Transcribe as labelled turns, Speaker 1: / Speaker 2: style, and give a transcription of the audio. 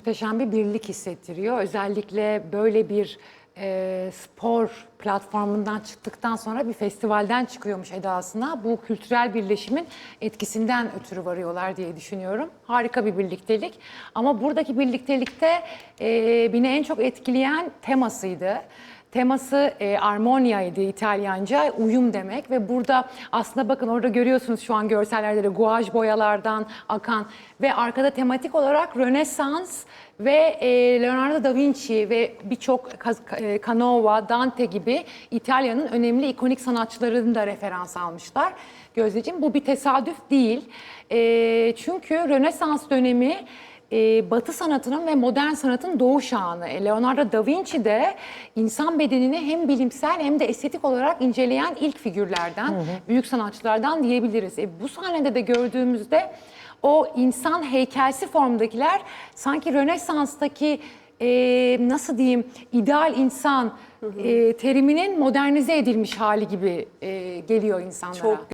Speaker 1: Muhteşem bir birlik hissettiriyor. Özellikle böyle bir e, spor platformundan çıktıktan sonra bir festivalden çıkıyormuş edasına. Bu kültürel birleşimin etkisinden ötürü varıyorlar diye düşünüyorum. Harika bir birliktelik. Ama buradaki birliktelikte e, beni en çok etkileyen temasıydı. Teması e, armonia'ydı İtalyanca, uyum demek ve burada aslında bakın orada görüyorsunuz şu an görsellerde de guaj boyalardan akan ve arkada tematik olarak Rönesans ve e, Leonardo da Vinci ve birçok e, Canova, Dante gibi İtalya'nın önemli ikonik sanatçılarını da referans almışlar. Gözdeciğim bu bir tesadüf değil. E, çünkü Rönesans dönemi e, Batı sanatının ve modern sanatın doğuş anı. E, Leonardo da Vinci de insan bedenini hem bilimsel hem de estetik olarak inceleyen ilk figürlerden, büyük sanatçılardan diyebiliriz. E, bu sahnede de gördüğümüzde o insan heykelsi formdakiler sanki Rönesans'taki e, nasıl diyeyim ideal insan e, teriminin modernize edilmiş hali gibi e, geliyor insanlara.
Speaker 2: Çok